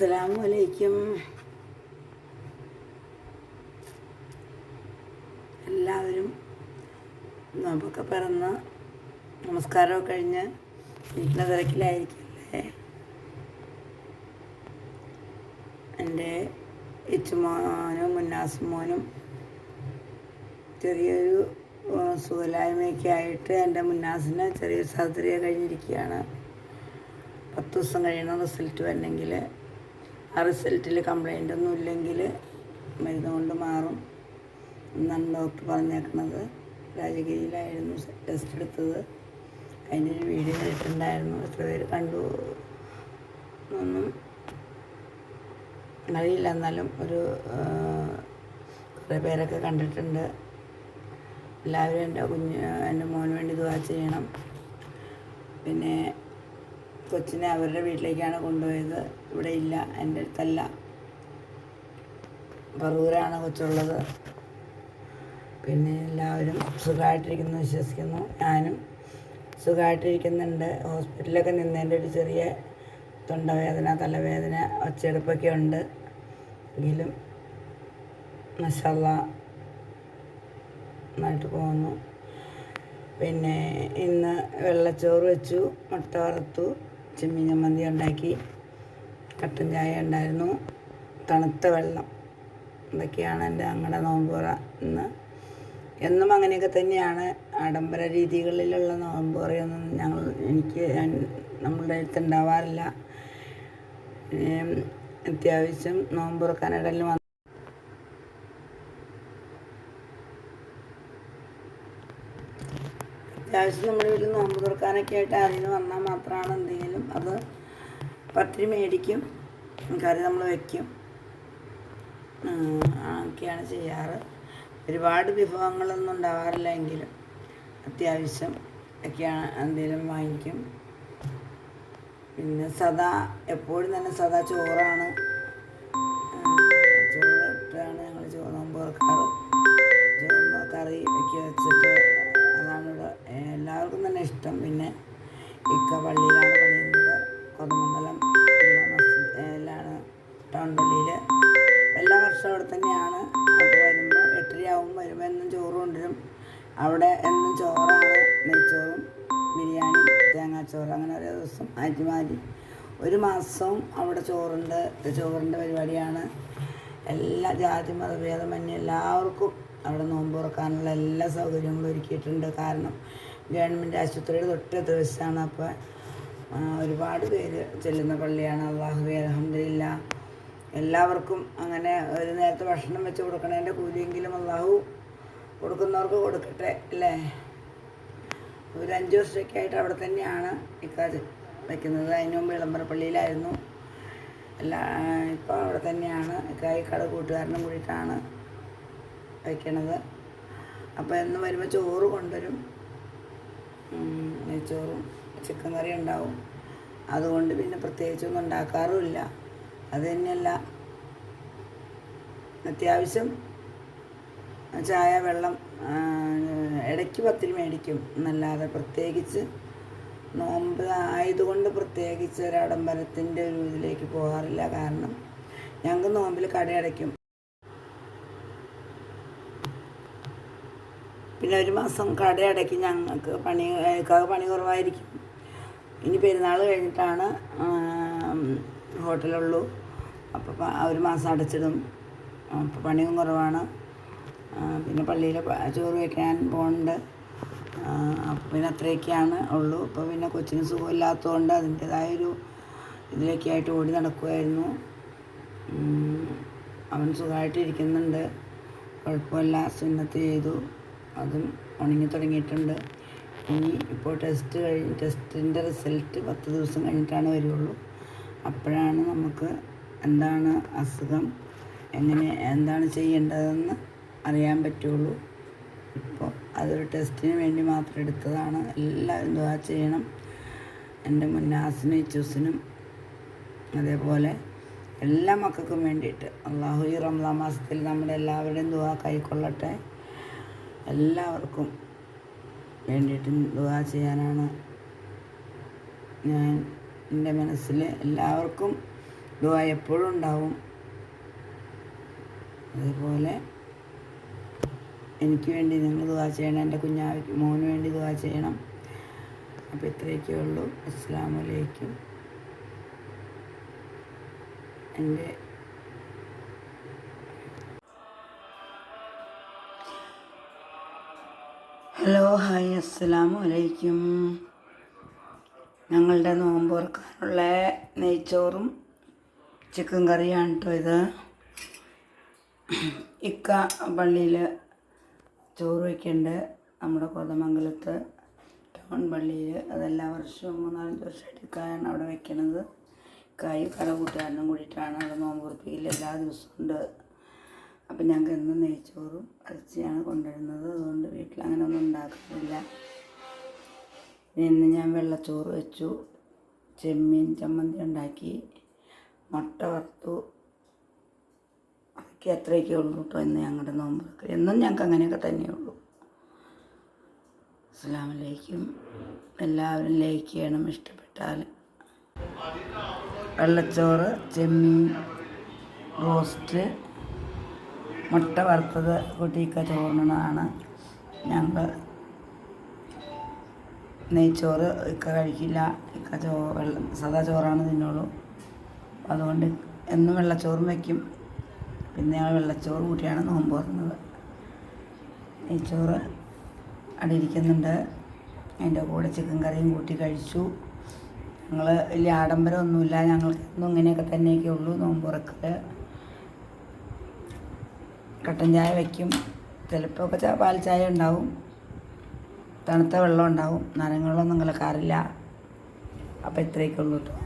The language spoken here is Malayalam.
അസ്സലാമു അലൈക്കും എല്ലാവരും നമുക്ക് പിറന്ന് നമസ്കാരമൊക്കെ കഴിഞ്ഞ് വീട്ടിലെ തിരക്കിലായിരിക്കില്ലേ? എന്റെ ഇച്ചുമോനും മുന്നാസുമോനും ചെറിയൊരു സുഖലായ്മയൊക്കെ ആയിട്ട് എന്റെ മുന്നാസിന് ചെറിയൊരു സർജറി കഴിഞ്ഞിരിക്കുകയാണ്. പത്ത് ദിവസം കഴിയണം റിസൾട്ട് വരണമെങ്കിൽ ആ റിസൾട്ടിൽ കംപ്ലൈന്റ് ഒന്നും ഇല്ലെങ്കിൽ മരുന്ന് കൊണ്ട് മാറും എന്നാണ് ഡോക്ടർ പറഞ്ഞേക്കുന്നത്. രാജഗിരിയിലായിരുന്നു ടെസ്റ്റ് എടുത്തത്. അതിന്റെ ഒരു വീഡിയോ ഇട്ടിട്ടുണ്ടായിരുന്നു എത്ര പേര് കണ്ടു ഒന്നും അറിയില്ല. എന്നാലും ഒരു കുറേ പേരൊക്കെ കണ്ടിട്ടുണ്ട്. എല്ലാവരും എന്റെ കുഞ്ഞ് എന്റെ മോന് വേണ്ടി ദുവാ ചെയ്യണം. പിന്നെ കൊച്ചിനെ അവരുടെ വീട്ടിലേക്കാണ് കൊണ്ടുപോയത്. ഇവിടെ ഇല്ല എന്റെ അടുത്തല്ല. പറൂരാണ് കൊച്ചുള്ളത്. പിന്നെ എല്ലാവരും സുഖമായിട്ടിരിക്കുന്നു വിശ്വസിക്കുന്നു. ഞാനും സുഖമായിട്ടിരിക്കുന്നുണ്ട്. ഹോസ്പിറ്റലിലൊക്കെ നിന്നതിന്റെ ഒരു ചെറിയ തൊണ്ടവേദന തലവേദന ഒച്ചെടുപ്പൊക്കെ ഉണ്ട്. എങ്കിലും മസാല നന്നായിട്ട് പോകുന്നു. പിന്നെ ഇന്ന് വെള്ളച്ചോറ് വെച്ചു മുട്ട വറുത്തു. ചെമ്മീൻ ചമ്മന്തി ഉണ്ടാക്കി. കട്ടൻ ചായ ഉണ്ടായിരുന്നു. തണുത്ത വെള്ളം. ഇതൊക്കെയാണ് എന്റെ ഞങ്ങളുടെ നോമ്പുറ ഇന്ന്. എന്നും അങ്ങനെയൊക്കെ തന്നെയാണ്. ആഡംബര രീതികളിലുള്ള നോമ്പുറയൊന്നും ഞങ്ങൾ എനിക്ക് നമ്മളുടെ അടുത്ത് ഉണ്ടാവാറില്ല. അത്യാവശ്യം നോമ്പ് തുറക്കാനിടയിൽ വന്ന് അത്യാവശ്യം നമ്മുടെ വീട്ടിൽ നോമ്പ് തുറക്കാനൊക്കെ ആയിട്ട് ആരെങ്കിലും വന്നാൽ മാത്രമാണ് എന്തെങ്കിലും അത് പത്തിരി മേടിക്കും കറി നമ്മൾ വയ്ക്കും ഒക്കെയാണ് ചെയ്യാറ്. ഒരുപാട് വിഭവങ്ങളൊന്നും ഉണ്ടാവാറില്ല എങ്കിലും അത്യാവശ്യം ഒക്കെയാണ് എന്തെങ്കിലും വാങ്ങിക്കും. പിന്നെ സദാ എപ്പോഴും തന്നെ സദാ ചോറാണ്. അവിടെ എന്നും ചോറാണ് നെയ്ച്ചോറും ബിരിയാണി തേങ്ങാച്ചോറ് അങ്ങനെ ഓരോ ദിവസം മാറ്റി മാറ്റി. ഒരു മാസവും അവിടെ ചോറുണ്ട് ചോറിന്റെ പരിപാടിയാണ്. എല്ലാ ജാതി മതഭേദമന്യേ എല്ലാവർക്കും അവിടെ നോമ്പ് തുറക്കാനുള്ള എല്ലാ സൗകര്യങ്ങളും ഒരുക്കിയിട്ടുണ്ട്. കാരണം ഗവൺമെന്റ് ആശുപത്രിയുടെ തൊട്ടടുത്ത വശമാണ് അപ്പോൾ ഒരുപാട് പേര് ചെല്ലുന്ന പള്ളിയാണ്. അള്ളാഹു അലഹമില്ല എല്ലാവർക്കും അങ്ങനെ ഒരു നേരത്തെ ഭക്ഷണം വെച്ച് കൊടുക്കണതിന്റെ കൂലിയെങ്കിലും അള്ളാഹു കൊടുക്കുന്നവർക്ക് കൊടുക്കട്ടെ അല്ലേ? ഒരു അഞ്ച് വർഷമൊക്കെ ആയിട്ട് അവിടെ തന്നെയാണ് ഇക്കാര്യം വയ്ക്കുന്നത്. അതിന് മുമ്പ് ഇളമ്പറ പള്ളിയിലായിരുന്നു അല്ല ഇപ്പോൾ അവിടെ തന്നെയാണ് ഇക്കായിക്കട കൂട്ടുകാരനും കൂടിയിട്ടാണ് വയ്ക്കണത്. അപ്പോൾ എന്ന് വരുമ്പോൾ ചോറ് കൊണ്ടുവരും. നെയ്ച്ചോറും ചിക്കൻ കറി ഉണ്ടാവും. അതുകൊണ്ട് പിന്നെ പ്രത്യേകിച്ചൊന്നും ഉണ്ടാക്കാറുമില്ല. അത് തന്നെയല്ല. അത്യാവശ്യം ചായ വെള്ളം ഇടയ്ക്ക് പത്തിൽ മേടിക്കും. എന്നല്ലാതെ പ്രത്യേകിച്ച് നോമ്പ് ആയതുകൊണ്ട് പ്രത്യേകിച്ച് ഒരു ആഡംബരത്തിന്റെ ഒരു ഇതിലേക്ക് പോകാറില്ല. കാരണം ഞങ്ങൾക്ക് നോമ്പിൽ കടയടയ്ക്കും പിന്നെ ഒരു മാസം കടയടയ്ക്ക് ഞങ്ങൾക്ക് പണി ഏക്കാവ് പണി കുറവായിരിക്കും. ഇനി പെരുന്നാൾ കഴിഞ്ഞിട്ടാണ് ഹോട്ടലുള്ളൂ. അപ്പോൾ ഒരു മാസം അടച്ചിടും. അപ്പോൾ പണിയും കുറവാണ്. പിന്നെ പള്ളിയിൽ ചോറ് വയ്ക്കാൻ പോകുന്നുണ്ട് പിന്നെ അത്രയൊക്കെയാണ് ഉള്ളൂ. ഇപ്പോൾ പിന്നെ കൊച്ചിന് സുഖമില്ലാത്തതുകൊണ്ട് അതിന്റേതായൊരു ഇതിലേക്കായിട്ട് ഓടി നടക്കുമായിരുന്നു അവൻ സുഖമായിട്ട് ഇരിക്കുന്നുണ്ട്. കുഴപ്പമില്ല. സുന്നത്ത് ചെയ്തു. അതും ഉണങ്ങി തുടങ്ങിയിട്ടുണ്ട്. ഇനി ഇപ്പോൾ ടെസ്റ്റ് കഴിഞ്ഞ് ടെസ്റ്റിന്റെ റിസൾട്ട് പത്ത് ദിവസം കഴിഞ്ഞിട്ടാണ് വരുള്ളൂ. അപ്പോഴാണ് നമുക്ക് എന്താണ് അസുഖം എങ്ങനെ എന്താണ് ചെയ്യേണ്ടതെന്ന് അറിയാൻ പറ്റുള്ളൂ. ഇപ്പോൾ അതൊരു ടെസ്റ്റിന് വേണ്ടി മാത്രം എടുത്തതാണ്. എല്ലാവരും ദുആ ചെയ്യണം. എന്റെ മുന്നാസിനും ഇച്ചൂസിനും അതേപോലെ എല്ലാ മക്കൾക്കും വേണ്ടിയിട്ട്. അള്ളാഹു ഈ റംലാ മാസത്തിൽ നമ്മുടെ എല്ലാവരുടെയും ദുവാ കൈക്കൊള്ളട്ടെ. എല്ലാവർക്കും വേണ്ടിയിട്ട് ദുവാ ചെയ്യാനാണ് ഞാൻ എന്റെ മനസ്സിൽ എല്ലാവർക്കും ദുവാ എപ്പോഴും ഉണ്ടാവും. അതേപോലെ എനിക്ക് വേണ്ടി നിങ്ങൾ ദുവാ ചെയ്യണം എന്റെ കുഞ്ഞാ മോന് വേണ്ടി ദുവാ ചെയ്യണം. അപ്പോൾ ഇത്രയൊക്കെ ഉള്ളൂ. അസ്സാം വലൈക്കും എന്റെ ഹലോ ഹായ് അസ്സലാമു അലൈക്കും. ഞങ്ങളുടെ നോമ്പ് തുറക്കാനുള്ള നെയ്ച്ചോറും ചിക്കൻ കറിയാണ് കേട്ടോ ഇത്. ഇക്ക പള്ളിയിൽ ചോറ് വയ്ക്കേണ്ട നമ്മുടെ കോതമംഗലത്ത് ടൗൺ പള്ളിയിൽ അതെല്ലാ വർഷവും മൂന്നാലഞ്ച് വർഷമായിട്ട് ഇക്കായാണ് അവിടെ വയ്ക്കണത്. കായ് കട കൂട്ടുകാരനും കൂടിയിട്ടാണ് അവിടെ നോമ്പുറപ്പിയിൽ എല്ലാ ദിവസവും ഉണ്ട്. അപ്പം ഞങ്ങൾക്ക് എന്നും നെയ്ച്ചോറും ഇറച്ചിയാണ് കൊണ്ടുവരുന്നത്. അതുകൊണ്ട് വീട്ടിൽ അങ്ങനെ ഒന്നും ഉണ്ടാക്കുന്നില്ല. ഇന്ന് ഞാൻ വെള്ളച്ചോറ് വെച്ചു. ചെമ്മീൻ ചമ്മന്തി ഉണ്ടാക്കി. മുട്ട വറുത്തു. അതൊക്കെ അത്രയൊക്കെ ഉള്ളൂ കേട്ടോ എന്ന് ഞങ്ങളുടെ നോമ്പൊക്കെ. എന്നും ഞങ്ങൾക്ക് അങ്ങനെയൊക്കെ തന്നെയുള്ളൂ. അസ്സാമലൈക്കും എല്ലാവരും ലൈക്ക് ചെയ്യണം ഇഷ്ടപ്പെട്ടാൽ. വെള്ളച്ചോറ് ചെമ്മീൻ റോസ്റ്റ് മുട്ട വറുത്തത് കുട്ടിക്ക ചോറിനാണ്. ഞങ്ങൾ നെയ്ച്ചോറ് ഇക്ക കഴിക്കില്ല. ഇക്ക ചോ വെള്ളം സദാ ചോറാണ് തിന്നുള്ളൂ. അതുകൊണ്ട് എന്നും വെള്ളച്ചോറും വയ്ക്കും പിന്നെ ഞങ്ങൾ വെള്ളച്ചോറ് കൂട്ടിയാണ് നോമ്പ് തുറന്നത്. നെയ്ച്ചോറ് അവിടെ ഇരിക്കുന്നുണ്ട്. അതിന്റെ കൂടെ ചിക്കൻ കറിയും കൂട്ടി കഴിച്ചു. ഞങ്ങൾ വലിയ ആഡംബരമൊന്നുമില്ല. ഞങ്ങൾക്കൊന്നും ഇങ്ങനെയൊക്കെ തന്നെയൊക്കെ ഉള്ളൂ നോമ്പ് തുറക്കൽ കട്ടൻ ചായ വയ്ക്കും ചിലപ്പോൾ ഒക്കെ പാൽ ചായ ഉണ്ടാവും. തണുത്ത വെള്ളം ഉണ്ടാവും. നനങ്ങളൊന്നും കലക്കാറില്ല അപ്പോൾ ഇത്രയൊക്കെ ഉള്ളൂ കേട്ടോ